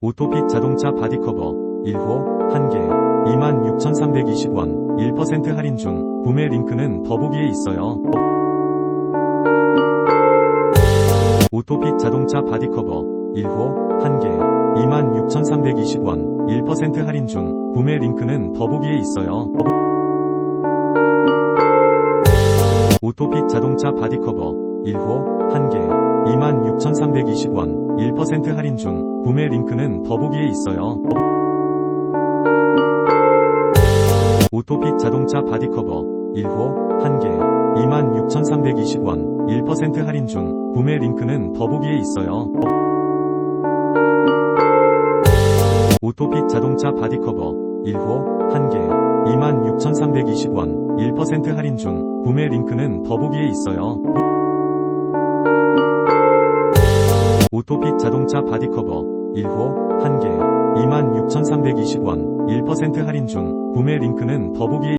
오토픽 자동차 바디커버 1호 1개 26,320원 1% 할인 중 구매 링크는 더보기에 있어요. 오토픽 자동차 바디커버 1호 1개 26,320원 1% 할인 중 구매 링크는 더보기에 있어요. 오토픽 자동차 바디커버 1호 1개 26,320원 1% 할인 중 구매 링크는 더보기에 있어요. 오토픽 자동차 바디커버 1호 1개 26,320원 1% 할인 중 구매 링크는 더보기에 있어요. 오토픽 자동차 바디커버 1호 1개 26,320원 1% 할인 중 구매 링크는 더보기에 있어요. 오토픽 자동차 바디커버 1호 1개 26,320원 1% 할인 중 구매 링크는 더보기에